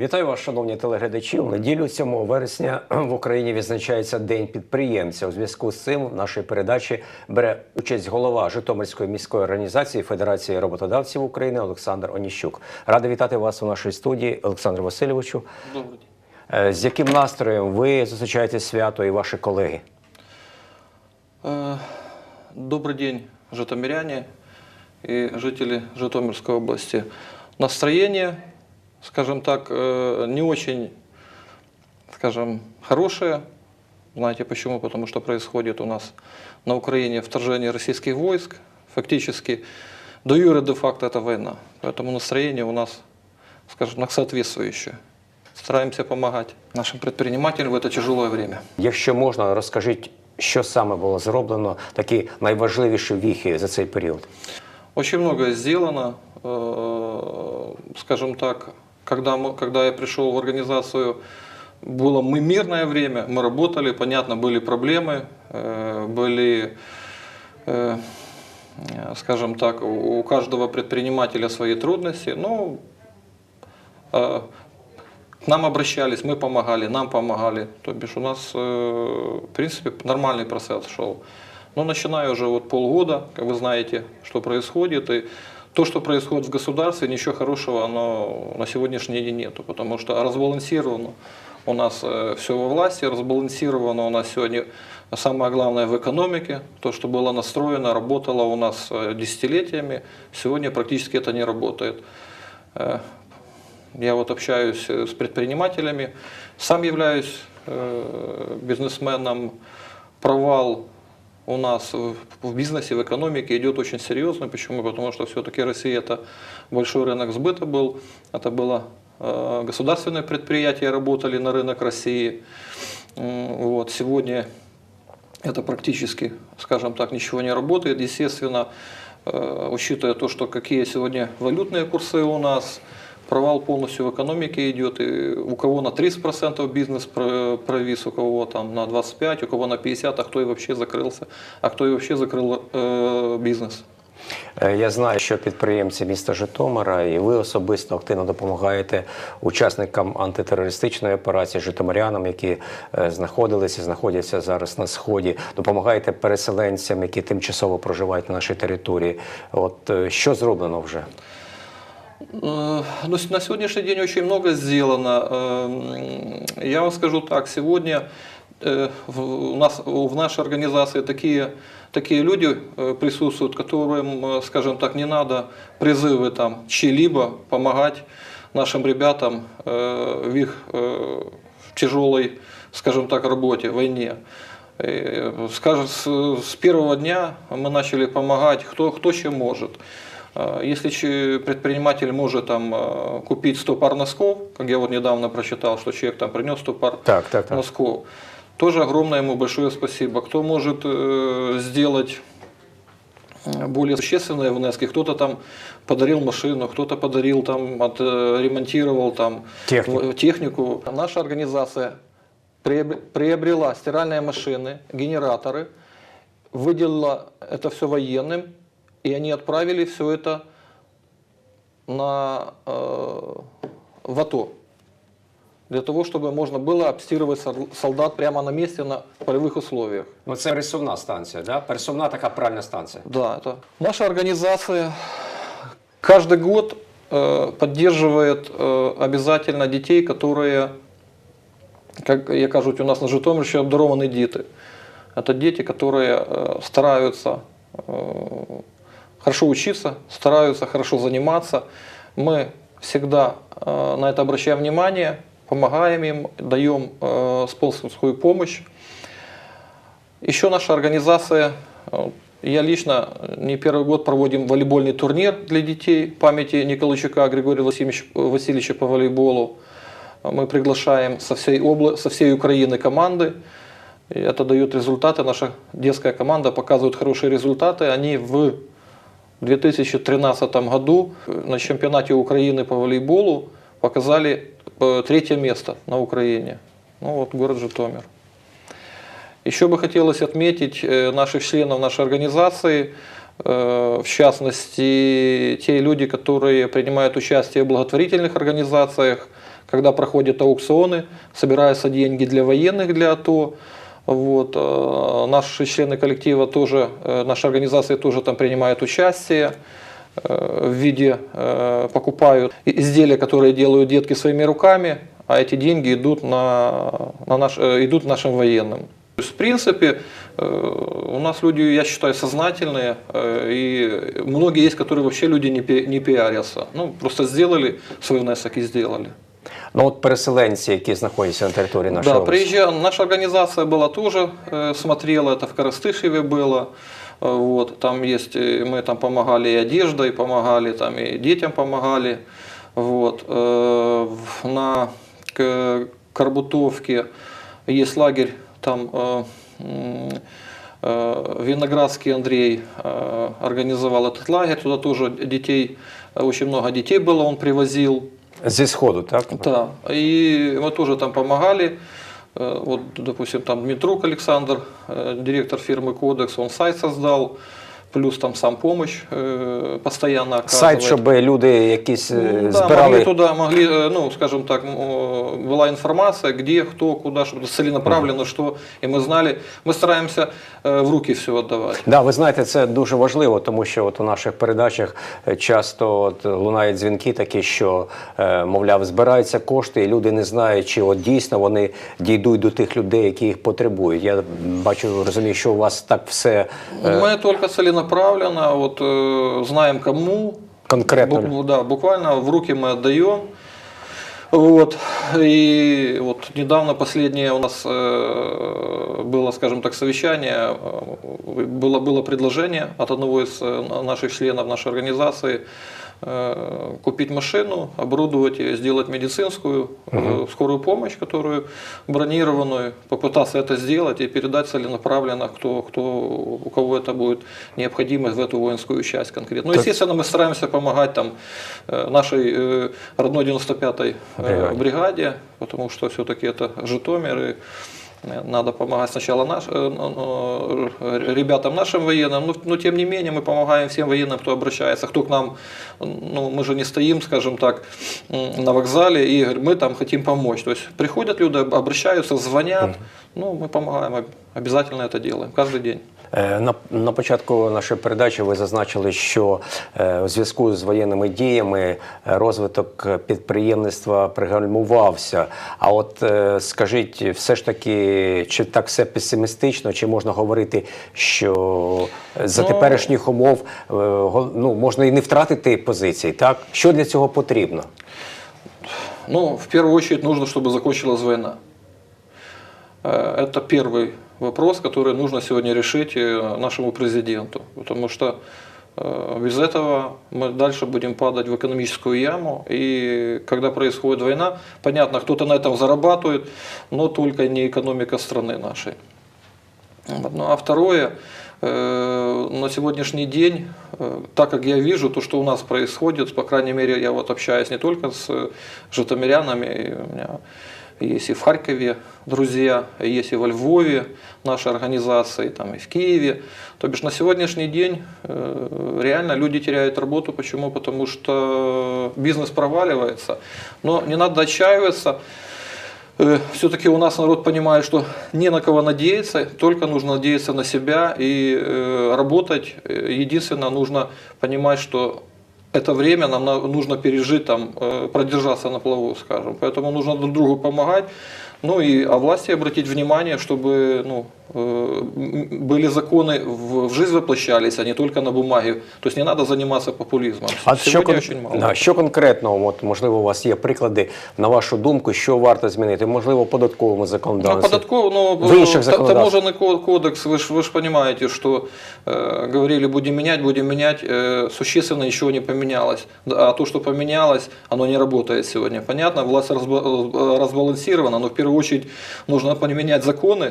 Вітаю вас, шановні телеглядачі. У неділю 7 вересня в Україні відзначається День підприємця. У зв'язку з цим в нашій передачі бере участь голова Житомирської міської організації Федерації роботодавців України Олександр Оніщук. Радий вітати вас у нашій студії, Олександр Васильовичу. Добрый день. Е, З яким настроєм ви зустрічаєте свято і ваші колеги? Э, Добрый день, житомиряне и жители Житомирской области. Настроение, скажем так, э, не очень, скажем, хорошее. Знаете почему? Потому что происходит у нас на Украине вторжение российских войск. Фактически, до юра де-факто это война. Поэтому настроение у нас, скажем так, соответствующее. Стараемся помогать нашим предпринимателям в это тяжелое время. Якщо можна, розкажіть, що саме було зроблено, такі найважливіші віхи за цей період. Очень многое сделано. Э, Скажем так, когда, мы, когда я пришел в организацию, было мы мирное время, мы работали, понятно, были проблемы, э, были, э, скажем так, у каждого предпринимателя свои трудности. Ну, э, к нам обращались, мы помогали, нам помогали. То бишь у нас, в принципе, нормальный процесс шел. Но начиная уже вот полгода, как вы знаете, что происходит, и то, что происходит в государстве, ничего хорошего оно на сегодняшний день нету, потому что разбалансировано у нас все во власти, разбалансировано у нас сегодня самое главное в экономике, то, что было настроено, работало у нас э, десятилетиями, сегодня практически это не работает. Э, я вот общаюсь э, с предпринимателями, сам являюсь э, бизнесменом. Провал у нас в бизнесе, в экономике идет очень серьезно. Почему? Потому что все-таки Россия это большой рынок сбыта был. Это было э, государственное предприятие, работали на рынок России. Вот. Сегодня это практически, скажем так, ничего не работает. Естественно, э, учитывая то, что какие сегодня валютные курсы у нас, провал полностью в экономике идет. И у кого на 30% бизнес про- провис, у кого там на 25%, у кого на 50%, а кто и вообще закрылся, а кто и вообще закрыл э, бизнес. Е, Я знаю, що підприємці міста Житомира і ви особисто активно допомагаєте учасникам антитерористичної операції, житомирянам, які е, знаходилися, знаходяться зараз на сході. Допомагаєте переселенцям, які тимчасово проживають на нашій території. От е, що зроблено вже? Э, ну, с- на сегодняшний день очень много сделано. Эм, Я вам скажу так, сегодня э, в, у нас, в нашей организации такие, такие люди э, присутствуют, которым, э, скажем так, не надо призывы там чьи-либо помогать нашим ребятам э, в их э, тяжелой, скажем так, работе, войне. Э, Скажем, с, с первого дня мы начали помогать, кто, кто чем может. Э, Если предприниматель может там, э, купить 100 пар носков, как я вот недавно прочитал, что человек там принес 100 пар Так, так, так. носков, тоже огромное ему большое спасибо. Кто может э, сделать более существенные внески, кто-то там подарил машину, кто-то подарил там, отремонтировал там Технику. технику. Наша организация приобр- приобрела стиральные машины, генераторы, выделила это все военным, и они отправили все это на, э, в АТО. Для того, чтобы можно было обстирывать сор- солдат прямо на месте на полевых условиях. Ну це пересувна станція, да? пересувна така пральна станція. Да, это наша организация каждый год э, поддерживает э, обязательно детей, которые, как я кажуть, у нас на Житомирщине обдарованные дети. Это дети, которые э, стараются э, хорошо учиться, стараются хорошо заниматься. Мы всегда э, на это обращаем внимание, помогаем им, даем э, спонсорскую помощь. Еще наша организация, э, я лично не первый год проводим волейбольный турнир для детей памяти Николайчука Григория Васильевича, Васильевича по волейболу. Мы приглашаем со всей, обла... со всей Украины команды. И это дает результаты. Наша детская команда показывает хорошие результаты. Они в 2013 году на чемпионате Украины по волейболу показали э, третье место на Украине. Ну вот город Житомир. Еще бы хотелось отметить э, наших членов нашей организации, э, в частности, те люди, которые принимают участие в благотворительных организациях, когда проходят аукционы, собираются деньги для военных, для АТО. Вот. э, Наши члены коллектива тоже, э, наша организация тоже там принимает участие э, в виде, покупают изделия, которые делают детки своими руками, а эти деньги идут, на, на наш, идут нашим военным. То есть, в принципе, у нас люди, я считаю, сознательные, и многие есть, которые вообще люди не, не пиарятся. Ну, просто сделали свой внесок и сделали. Ну от переселенці, які знаходяться на території нашої Да, області. приезжая, наша организация была тоже, э, смотрела, это в Коростышеве было. Э, Вот, там есть, э, мы там помогали и одеждой, помогали, там и детям помогали. Вот, э, в- на К- Карбутовке есть лагерь, там э, м, э, Виноградский Андрей э, организовал этот лагерь, туда тоже детей, э, очень много детей было, он привозил. Зі сходу, так? Да, и мы тоже там помогали. Э, Вот, допустим, там Дмитрук Александр, э, директор фирмы Кодекс, он сайт создал, плюс там сам помощь э, постоянно оказывает. Сайт, щоб люди якісь е, Ну, да, збирали. могли туда, могли, э, ну, скажем так, м, э, была информация, где, кто, куда, чтобы целенаправленно, что, и мы знали, мы стараемся э, в руки все отдавать. Да, ви знаєте, це дуже важливо, тому що от у наших передачах е, часто от лунають дзвінки такі, що, е, мовляв, збираються кошти, і люди не знають, чи от дійсно вони дійдуть до тих людей, які їх потребують. Я бачу, розумію, що у вас так все е, Мы только целенаправленно, вот, э, знаем кому, конкретно. Бу- да, буквально в руки мы отдаем. Вот. И вот недавно последнее у нас э, было, скажем так, совещание, э, было, было предложение от одного из э, наших членов нашей организации э, купить машину, оборудовать ее, сделать медицинскую э, скорую помощь, которую бронированную, попытаться это сделать и передать целенаправленно, кто, кто, у кого это будет необходимость в эту воинскую часть конкретно. Ну, Так- естественно, мы стараемся помогать там э, нашей э, родной 95-й э, Бригаде. бригаде, потому что все-таки это Житомир, и э, надо помогать сначала наш, э, э, э, ребятам нашим военным, но, но тем не менее мы помогаем всем военным, кто обращается, кто к нам, ну мы же не стоим, скажем так, м, на вокзале и говорим, мы там хотим помочь. То есть приходят люди, обращаются, звонят, ну мы помогаем, об- обязательно это делаем, каждый день. Е, На, на початку нашої передачі ви зазначили, що е, у зв'язку з воєнними діями е, розвиток підприємництва пригальмувався. А от е, скажіть, все ж таки, чи так все песимістично, чи можна говорити, що за Ну, теперішніх умов е, го- ну, можна і не втратити позиції, так? Що для цього потрібно? Ну, в первую очередь нужно, чтобы закончилась война. Э, Это первый вопрос, который нужно сегодня решить э, нашему президенту. Потому что э, без этого мы дальше будем падать в экономическую яму. И когда происходит война, понятно, кто-то на этом зарабатывает, но только не экономика страны нашей. Ну а второе, на сегодняшний день, так как я вижу то, что у нас происходит, по крайней мере, я вот общаюсь не только с житомирянами, у меня есть и в Харькове друзья, есть и во Львове наши организации, там и в Киеве. То бишь на сегодняшний день э, реально люди теряют работу. Почему? Потому что бизнес проваливается. Но не надо отчаиваться. Все-таки у нас народ понимает, что не на кого надеяться, только нужно надеяться на себя и э, работать. Э, Единственное, нужно понимать, что это время нам на- нужно пережить, там, э, продержаться на плаву, скажем. Поэтому нужно друг другу помогать. Ну и о власти обратить внимание, чтобы ну, э, м, были законы в, в жизнь воплощались, а не только на бумаге. То есть не надо заниматься популизмом. А що, Сегодня кон- очень мало. да, що конкретно, от, можливо, у вас є приклади, на вашу думку, що варто змінити? Можливо, в податковому Ну, законодавстві? податковый, ну, В інших та- законодавствах. таможенный ко- кодекс, вы же, вы ж понимаете, что э, говорили, будем менять, будем менять, э, существенно ничего не поменялось. Да, А то, что поменялось, оно не работает сегодня. Понятно, власть разба- э, разбалансирована, но в первую очередь нужно поменять законы,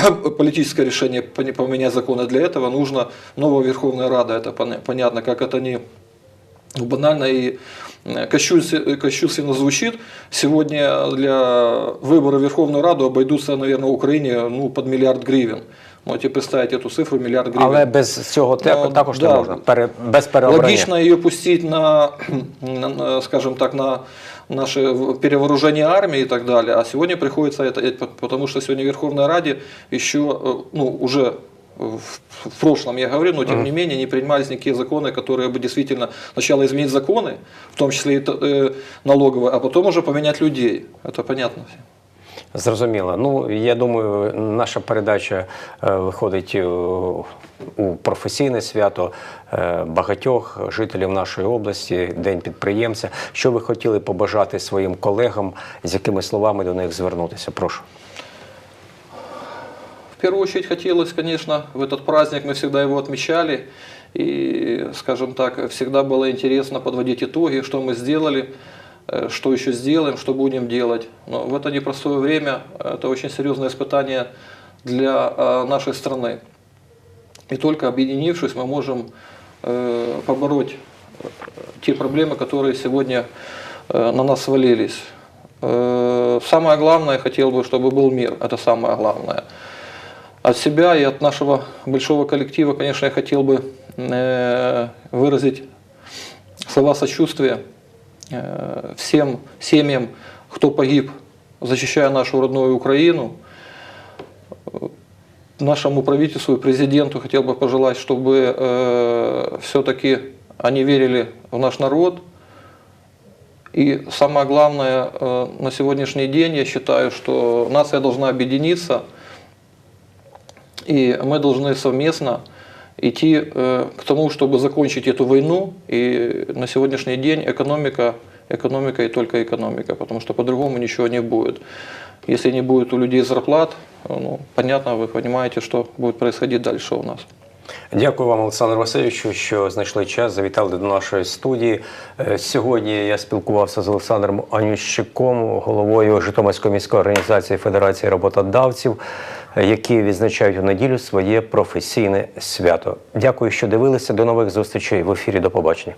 политическое решение пони- поменять законы. Для этого нужно новая Верховная Рада, это пон- понятно, как это не ну, банально и э, кощунственно, кощунственно звучит. Сегодня для выбора в Верховную Раду обойдутся, наверное, в Украине ну, под миллиард гривен. Можете представить эту цифру, миллиард гривен. Але без цього те- Ну, також не да. можна. Пере, без переобрання. Логично ее пустить на, на- на, скажем так, на наше перевооружение армии и так далее. А сегодня приходится это, потому что сегодня в Верховной Раде еще, э, ну, уже в, прошлом я говорю, но тем не менее не принимались никакие законы, которые бы действительно сначала изменить законы, в том числе и э, налоговые, а потом уже поменять людей. Это понятно. всем. Зрозуміло. Ну я думаю, наша передача е, виходить е, у професійне свято е, багатьох жителів нашої області, День підприємця. Що ви хотіли побажати своїм колегам, з якими словами до них звернутися? Прошу. В первую очередь хотелось, конечно, в этот праздник мы всегда его отмечали. И, скажем так, всегда было интересно подводить итоги, что мы сделали, э, Что еще сделаем, что будем делать. Но в это непростое время это очень серьезное испытание для э, нашей страны. И только объединившись, мы можем э, побороть э, те проблемы, которые сегодня э, на нас свалились. Э, Самое главное, хотел бы, чтобы был мир. Это самое главное. От себя и от нашего большого коллектива, конечно, я хотел бы э, выразить слова сочувствия э, всем семьям, кто погиб, защищая нашу родную Украину. Нашему правительству и президенту хотел бы пожелать, чтобы все-таки они верили в наш народ. И самое главное, э, на сегодняшний день я считаю, что нация должна объединиться, и мы должны совместно идти э, к тому, чтобы закончить эту войну. И на сегодняшний день экономика, экономика и только экономика, потому что по-другому ничего не будет. Если не будет у людей зарплат, ну, понятно, вы понимаете, что будет происходить дальше у нас. Дякую вам, Олександр Васильовичу, що знайшли час, завітали до нашої студії. Е, Сьогодні я спілкувався з Олександром Анющиком, головою Житомирської міської організації Федерації роботодавців, е, які відзначають у неділю своє професійне свято. Дякую, що дивилися. До нових зустрічей в ефірі. До побачення.